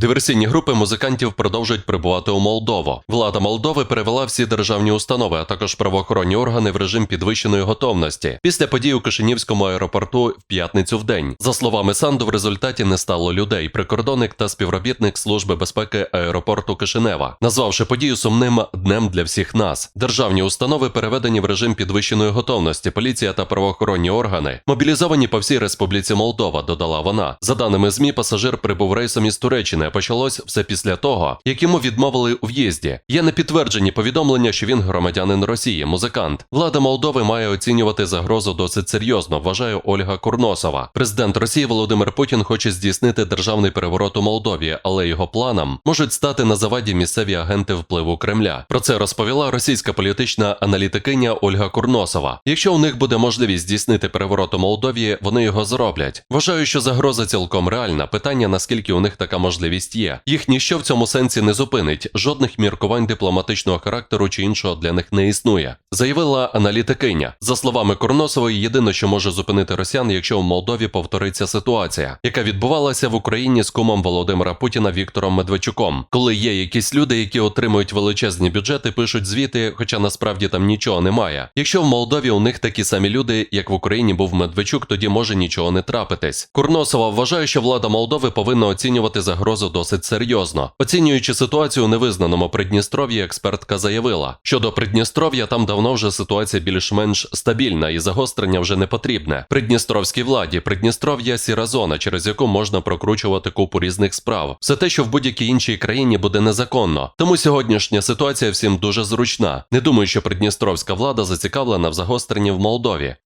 Диверсійні групи музикантів продовжують прибувати у Молдову. Влада Молдови перевела всі державні установи, а також правоохоронні органи в режим підвищеної готовності після подій у Кишинівському аеропорту в п'ятницю в день. За словами Санду, в результаті не стало людей. Прикордонник та співробітник служби безпеки аеропорту Кишинева, назвавши подію сумним днем для всіх нас. Державні установи переведені в режим підвищеної готовності. Поліція та правоохоронні органи мобілізовані по всій республіці Молдова. Додала вона. За даними змі, пасажир прибув рейсом із Туреччини. Почалось все після того, як йому відмовили у в'їзді. Є непідтверджені повідомлення, що він громадянин Росії, музикант. Влада Молдови має оцінювати загрозу досить серйозно, вважає Ольга Курносова. Президент Росії Володимир Путін хоче здійснити державний переворот у Молдові, але його планам можуть стати на заваді місцеві агенти впливу Кремля. Про це розповіла російська політична аналітикиня Ольга Курносова. Якщо у них буде можливість здійснити переворот у Молдові, вони його зроблять. Вважаю, що загроза цілком реальна. Питання наскільки у них така можливість є. Їх ніщо в цьому сенсі не зупинить. Жодних міркувань дипломатичного характеру чи іншого для них не існує. Заявила аналітикиня. За словами Курносової, єдине, що може зупинити росіян, якщо в Молдові повториться ситуація, яка відбувалася в Україні з кумом Володимира Путіна Віктором Медведчуком, коли є якісь люди, які отримують величезні бюджети, пишуть звіти, хоча насправді там нічого немає. Якщо в Молдові у них такі самі люди, як в Україні був Медведчук, тоді може нічого не трапитись. Курносова вважає, що влада Молдови повинна оцінювати загрозу досить серйозно. Оцінюючи ситуацію у невизнаному Придністров'ї, експертка заявила, що до Придністров'я там давно вже ситуація більш-менш стабільна і загострення вже не потрібне. Придністровській владі Придністров'я сіра зона, через яку можна прокручувати купу різних справ. Все те, що в будь-якій іншій країні буде незаконно. Тому сьогоднішня ситуація всім дуже зручна. Не думаю, що придністровська влада зацікавлена в загостренні в Молдові.